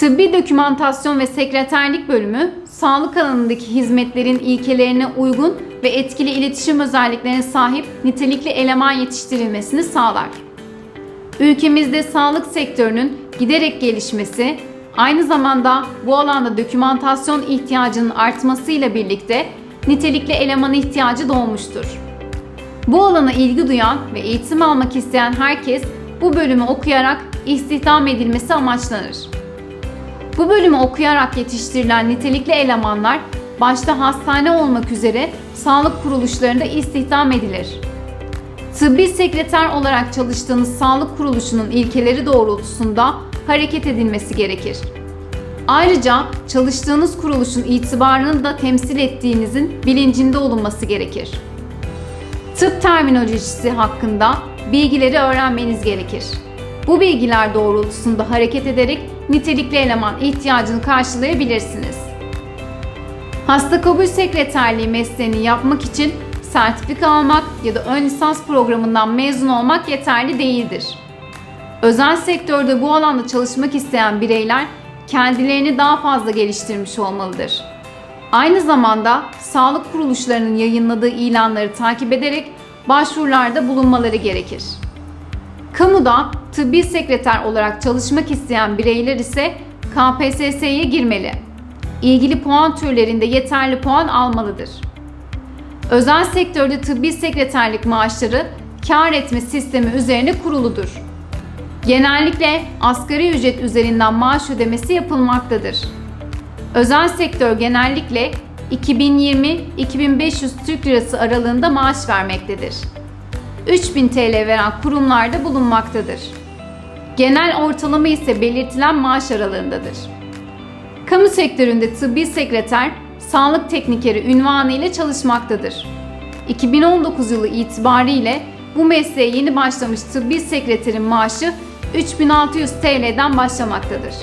Tıbbi dokümantasyon ve sekreterlik bölümü, sağlık alanındaki hizmetlerin ilkelerine uygun ve etkili iletişim özelliklerine sahip nitelikli eleman yetiştirilmesini sağlar. Ülkemizde sağlık sektörünün giderek gelişmesi, aynı zamanda bu alanda dokümantasyon ihtiyacının artmasıyla birlikte nitelikli eleman ihtiyacı doğmuştur. Bu alana ilgi duyan ve eğitim almak isteyen herkes bu bölümü okuyarak istihdam edilmesi amaçlanır. Bu bölümü okuyarak yetiştirilen nitelikli elemanlar başta hastane olmak üzere sağlık kuruluşlarında istihdam edilir. Tıbbi sekreter olarak çalıştığınız sağlık kuruluşunun ilkeleri doğrultusunda hareket edilmesi gerekir. Ayrıca çalıştığınız kuruluşun itibarını da temsil ettiğinizin bilincinde olunması gerekir. Tıp terminolojisi hakkında bilgileri öğrenmeniz gerekir. Bu bilgiler doğrultusunda hareket ederek nitelikli eleman ihtiyacını karşılayabilirsiniz. Hasta kabul sekreterliği mesleğini yapmak için sertifika almak ya da ön lisans programından mezun olmak yeterli değildir. Özel sektörde bu alanda çalışmak isteyen bireyler kendilerini daha fazla geliştirmiş olmalıdır. Aynı zamanda sağlık kuruluşlarının yayınladığı ilanları takip ederek başvurularda bulunmaları gerekir. Kamuda tıbbi sekreter olarak çalışmak isteyen bireyler ise KPSS'ye girmeli. İlgili puan türlerinde yeterli puan almalıdır. Özel sektörde tıbbi sekreterlik maaşları kar etme sistemi üzerine kuruludur. Genellikle asgari ücret üzerinden maaş ödemesi yapılmaktadır. Özel sektör genellikle 2020-2500 Türk Lirası aralığında maaş vermektedir. 3000 TL veren kurumlarda bulunmaktadır. Genel ortalama ise belirtilen maaş aralığındadır. Kamu sektöründe tıbbi sekreter, sağlık teknikeri ünvanı ile çalışmaktadır. 2019 yılı itibariyle bu mesleğe yeni başlamış tıbbi sekreterin maaşı 3600 TL'den başlamaktadır.